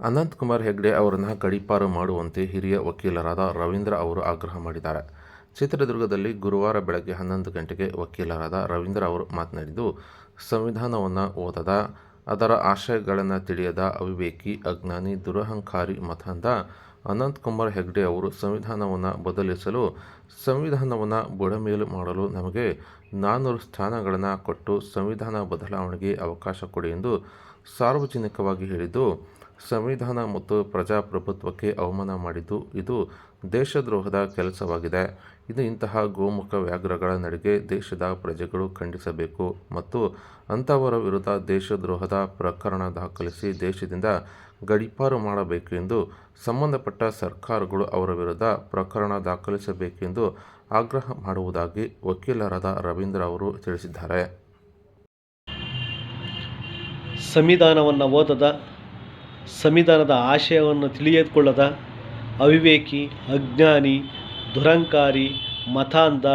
ಅನಂತಕುಮಾರ್ ಹೆಗ್ಡೆ ಅವರನ್ನು ಗಡೀಪಾರು ಮಾಡುವಂತೆ ಹಿರಿಯ ವಕೀಲರಾದ ರವೀಂದ್ರ ಅವರು ಆಗ್ರಹ ಮಾಡಿದ್ದಾರೆ. ಚಿತ್ರದುರ್ಗದಲ್ಲಿ ಗುರುವಾರ ಬೆಳಗ್ಗೆ ಹನ್ನೊಂದು ಗಂಟೆಗೆ ವಕೀಲರಾದ ರವೀಂದ್ರ ಅವರು ಮಾತನಾಡಿದ್ದು, ಸಂವಿಧಾನವನ್ನು ಓದದ, ಅದರ ಆಶಯಗಳನ್ನು ತಿಳಿಯದ ಅವಿವೇಕಿ, ಅಜ್ಞಾನಿ, ದುರಹಂಕಾರಿ ಮತಾಂಧ ಅನಂತಕುಮಾರ್ ಹೆಗ್ಡೆ ಅವರು ಸಂವಿಧಾನವನ್ನು ಬದಲಿಸಲು, ಸಂವಿಧಾನವನ್ನು ಬುಡಮೇಲು ಮಾಡಲು ನಮಗೆ ನಾನ್ನೂರು ಸ್ಥಾನಗಳನ್ನು ಕೊಟ್ಟು ಸಂವಿಧಾನ ಬದಲಾವಣೆಗೆ ಅವಕಾಶ ಕೊಡಿ ಎಂದು ಸಾರ್ವಜನಿಕವಾಗಿ ಹೇಳಿದ್ದು ಸಂವಿಧಾನ ಮತ್ತು ಪ್ರಜಾಪ್ರಭುತ್ವಕ್ಕೆ ಅವಮಾನ ಮಾಡಿದ್ದು ಇದು ದೇಶದ್ರೋಹದ ಕೆಲಸವಾಗಿದೆ. ಇದು ಇಂತಹ ಗೋಮುಖ ವ್ಯಾಘ್ರಗಳ ನಡೆಗೆ ದೇಶದ ಪ್ರಜೆಗಳು ಖಂಡಿಸಬೇಕು ಮತ್ತು ಅಂಥವರ ವಿರುದ್ಧ ದೇಶದ್ರೋಹದ ಪ್ರಕರಣ ದಾಖಲಿಸಿ ದೇಶದಿಂದ ಗಡೀಪಾರು ಮಾಡಬೇಕು ಎಂದು ಸಂಬಂಧಪಟ್ಟ ಸರ್ಕಾರಗಳು ಅವರ ವಿರುದ್ಧ ಪ್ರಕರಣ ದಾಖಲಿಸಬೇಕೆಂದು ಆಗ್ರಹ ಮಾಡುವುದಾಗಿ ವಕೀಲರಾದ ರವೀಂದ್ರ ಅವರು ತಿಳಿಸಿದ್ದಾರೆ. ಸಂವಿಧಾನವನ್ನು ಓದದ ಸಂವಿಧಾನದ ಆಶಯವನ್ನು ತಿಳಿಯದುಕೊಳ್ಳದ ಅವಿವೇಕಿ, ಅಜ್ಞಾನಿ, ದುರಂಕಾರಿ ಮತಾಂಧ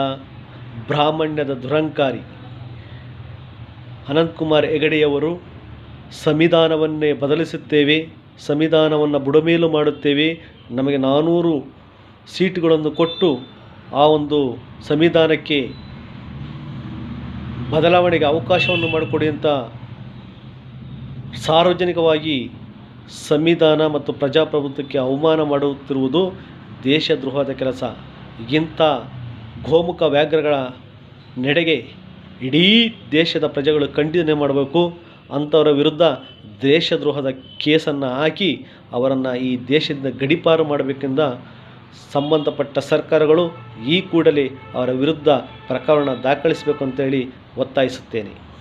ಬ್ರಾಹ್ಮಣ್ಯದ ದುರಂಕಾರಿ. ಅನಂತಕುಮಾರ್ ಹೆಗಡೆಯವರು ಸಂವಿಧಾನವನ್ನೇ ಬದಲಿಸುತ್ತೇವೆ ಸಂವಿಧಾನವನ್ನು ಬುಡಮೇಲು ಮಾಡುತ್ತೇವೆ, ನಮಗೆ ನಾನ್ನೂರು ಸೀಟುಗಳನ್ನು ಕೊಟ್ಟು ಆ ಒಂದು ಸಂವಿಧಾನಕ್ಕೆ ಬದಲಾವಣೆಗೆ ಅವಕಾಶವನ್ನು ಮಾಡಿಕೊಡಿ ಅಂತ ಸಾರ್ವಜನಿಕವಾಗಿ ಸಂವಿಧಾನ ಮತ್ತು ಪ್ರಜಾಪ್ರಭುತ್ವಕ್ಕೆ ಅವಮಾನ ಮಾಡುತ್ತಿರುವುದು ದೇಶದ್ರೋಹದ ಕೆಲಸ. ಇಂಥ ಗೋಮುಖ ವ್ಯಾಘ್ರಗಳ ನಡೆಗೆ ಇಡೀ ದೇಶದ ಪ್ರಜೆಗಳು ಖಂಡನೆ ಮಾಡಬೇಕು. ಅಂಥವರ ವಿರುದ್ಧ ದೇಶದ್ರೋಹದ ಕೇಸನ್ನು ಹಾಕಿ ಅವರನ್ನು ಈ ದೇಶದಿಂದ ಗಡಿಪಾರು ಮಾಡಬೇಕೆಂದ ಸಂಬಂಧಪಟ್ಟ ಸರ್ಕಾರಗಳು ಈ ಕೂಡಲೇ ಅವರ ವಿರುದ್ಧ ಪ್ರಕರಣ ದಾಖಲಿಸಬೇಕು ಅಂತೇಳಿ ಒತ್ತಾಯಿಸುತ್ತೇನೆ.